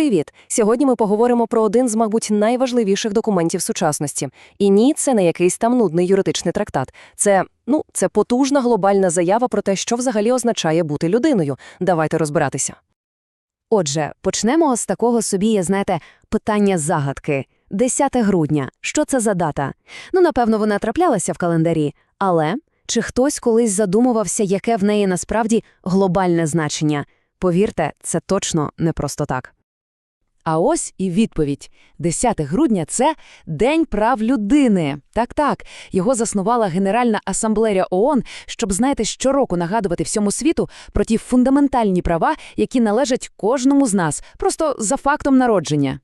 Привіт! Сьогодні ми поговоримо про один з, мабуть, найважливіших документів сучасності. І ні, це не якийсь там нудний юридичний трактат. Це, ну, це потужна глобальна заява про те, що взагалі означає бути людиною. Давайте розбиратися. Отже, почнемо з такого собі, знаєте, питання загадки. 10 грудня. Що це за дата? Ну, напевно, вона траплялася в календарі, але чи хтось колись задумувався, яке в неї насправді глобальне значення? Повірте, це точно не просто так. А ось і відповідь. 10 грудня – це День прав людини. Так-так, його заснувала Генеральна асамблея ООН, щоб, знаєте, щороку нагадувати всьому світу про ті фундаментальні права, які належать кожному з нас, просто за фактом народження.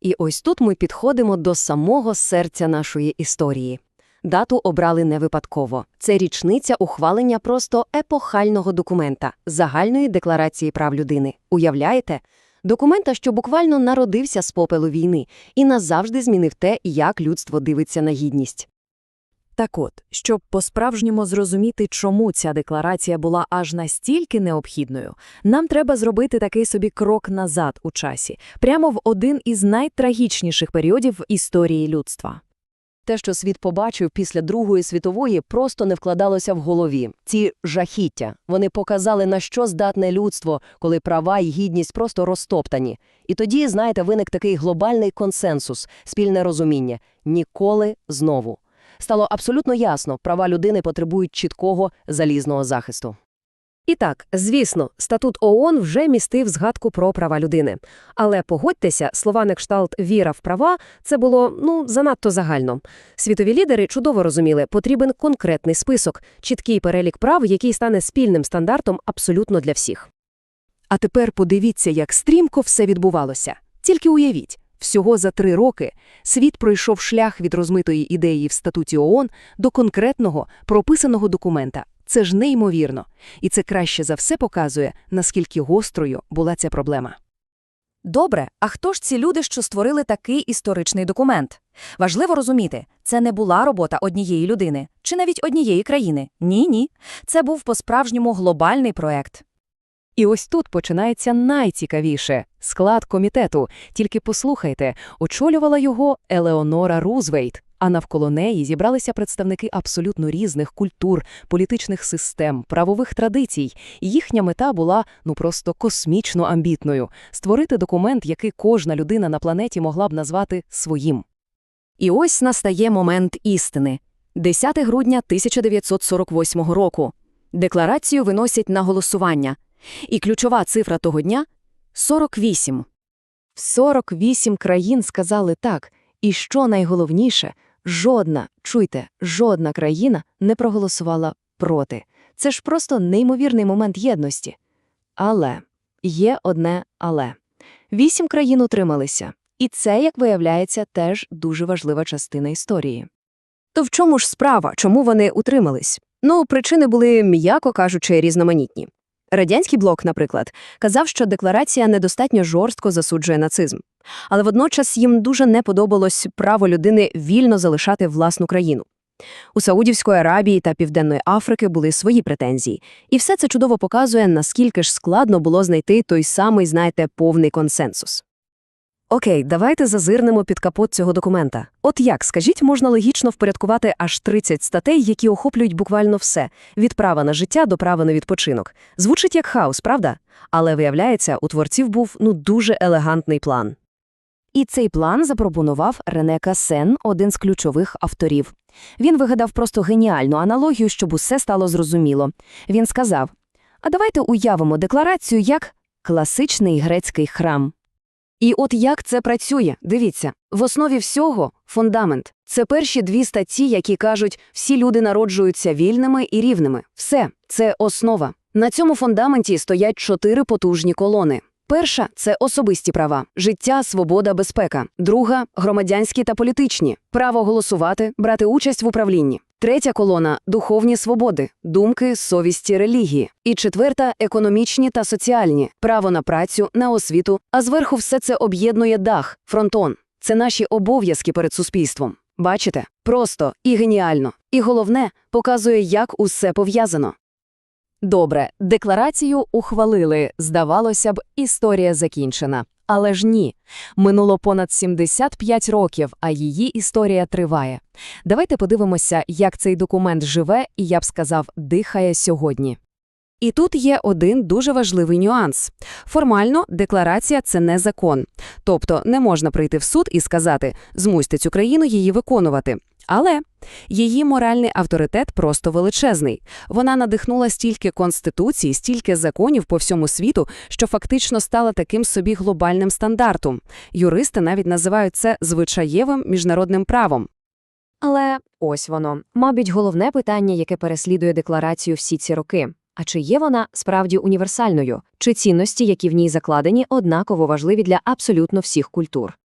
І ось тут ми підходимо до самого серця нашої історії. Дату обрали не випадково. Це річниця ухвалення просто епохального документа – Загальної декларації прав людини. Уявляєте? Документа, що буквально народився з попелу війни і назавжди змінив те, як людство дивиться на гідність. Так от, щоб по-справжньому зрозуміти, чому ця декларація була аж настільки необхідною, нам треба зробити такий собі крок назад у часі, прямо в один із найтрагічніших періодів в історії людства. Те, що світ побачив після Другої світової, просто не вкладалося в голові. Ці жахіття, вони показали, на що здатне людство, коли права і гідність просто розтоптані. І тоді, знаєте, виник такий глобальний консенсус, спільне розуміння – ніколи знову. Стало абсолютно ясно, права людини потребують чіткого залізного захисту. І так, звісно, статут ООН вже містив згадку про права людини. Але погодьтеся, слова на кшталт «віра в права» – це було, ну, занадто загально. Світові лідери чудово розуміли, потрібен конкретний список, чіткий перелік прав, який стане спільним стандартом абсолютно для всіх. А тепер подивіться, як стрімко все відбувалося. Тільки уявіть, всього за три роки світ пройшов шлях від розмитої ідеї в статуті ООН до конкретного, прописаного документа. Це ж неймовірно. І це краще за все показує, наскільки гострою була ця проблема. Добре, а хто ж ці люди, що створили такий історичний документ? Важливо розуміти, це не була робота однієї людини чи навіть однієї країни. Ні, ні. Це був по-справжньому глобальний проект. І ось тут починається найцікавіше – склад комітету. Тільки послухайте, очолювала його Елеонора Рузвейт, а навколо неї зібралися представники абсолютно різних культур, політичних систем, правових традицій. І їхня мета була, ну просто космічно амбітною – створити документ, який кожна людина на планеті могла б назвати своїм. І ось настає момент істини. 10 грудня 1948 року. Декларацію виносять на голосування. І ключова цифра того дня – 48. 48 країн сказали так. І що найголовніше, жодна, чуйте, жодна країна не проголосувала проти. Це ж просто неймовірний момент єдності. Але, є одне але. Вісім країн утрималися. І це, як виявляється, теж дуже важлива частина історії. То в чому ж справа? Чому вони утримались? Ну, причини були, м'яко кажучи, різноманітні. Радянський блок, наприклад, казав, що декларація недостатньо жорстко засуджує нацизм. Але водночас їм дуже не подобалось право людини вільно залишати власну країну. У Саудівської Аравії та Південної Африки були свої претензії. І все це чудово показує, наскільки ж складно було знайти той самий, знаєте, повний консенсус. Окей, давайте зазирнемо під капот цього документа. От як, скажіть, можна логічно впорядкувати аж 30 статей, які охоплюють буквально все – від права на життя до права на відпочинок. Звучить як хаос, правда? Але, виявляється, у творців був, ну, дуже елегантний план. І цей план запропонував Рене Касен, один з ключових авторів. Він вигадав просто геніальну аналогію, щоб усе стало зрозуміло. Він сказав, а давайте уявимо декларацію як класичний грецький храм. І от як це працює, дивіться, в основі всього – фундамент. Це перші дві статті, які кажуть, всі люди народжуються вільними і рівними. Все, це основа. На цьому фундаменті стоять чотири потужні колони. Перша – це особисті права – життя, свобода, безпека. Друга – громадянські та політичні – право голосувати, брати участь в управлінні. Третя колона – духовні свободи, думки, совісті, релігії. І четверта – економічні та соціальні – право на працю, на освіту, а зверху все це об'єднує дах, фронтон. Це наші обов'язки перед суспільством. Бачите? Просто і геніально. І головне – показує, як усе пов'язано. Добре, декларацію ухвалили. Здавалося б, історія закінчена. Але ж ні. Минуло понад 75 років, а її історія триває. Давайте подивимося, як цей документ живе і, я б сказав, дихає сьогодні. І тут є один дуже важливий нюанс. Формально декларація – це не закон. Тобто не можна прийти в суд і сказати «змусьте цю країну її виконувати». Але її моральний авторитет просто величезний. Вона надихнула стільки конституцій, стільки законів по всьому світу, що фактично стала таким собі глобальним стандартом. Юристи навіть називають це звичаєвим міжнародним правом. Але ось воно, мабуть, головне питання, яке переслідує декларацію всі ці роки. А чи є вона справді універсальною? Чи цінності, які в ній закладені, однаково важливі для абсолютно всіх культур?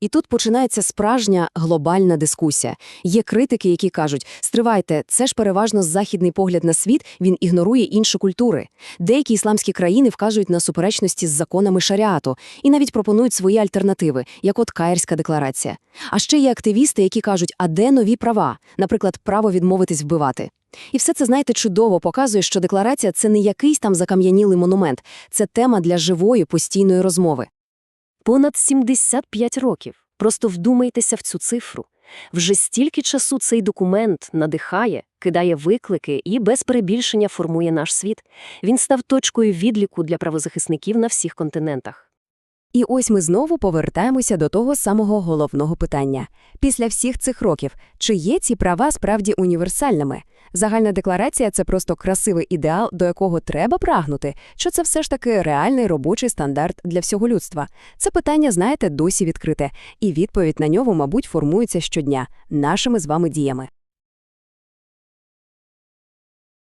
І тут починається справжня глобальна дискусія. Є критики, які кажуть, стривайте, це ж переважно західний погляд на світ, він ігнорує інші культури. Деякі ісламські країни вказують на суперечності з законами шаріату і навіть пропонують свої альтернативи, як от Каїрська декларація. А ще є активісти, які кажуть, а де нові права, наприклад, право відмовитись вбивати. І все це, знаєте, чудово показує, що декларація – це не якийсь там закам'янілий монумент, це тема для живої, постійної розмови. Понад 75 років. Просто вдумайтеся в цю цифру. Вже стільки часу цей документ надихає, кидає виклики і без перебільшення формує наш світ. Він став точкою відліку для правозахисників на всіх континентах. І ось ми знову повертаємося до того самого головного питання. Після всіх цих років, чи є ці права справді універсальними? Загальна декларація – це просто красивий ідеал, до якого треба прагнути, чи це все ж таки реальний робочий стандарт для всього людства? Це питання, знаєте, досі відкрите, і відповідь на нього, мабуть, формується щодня нашими з вами діями.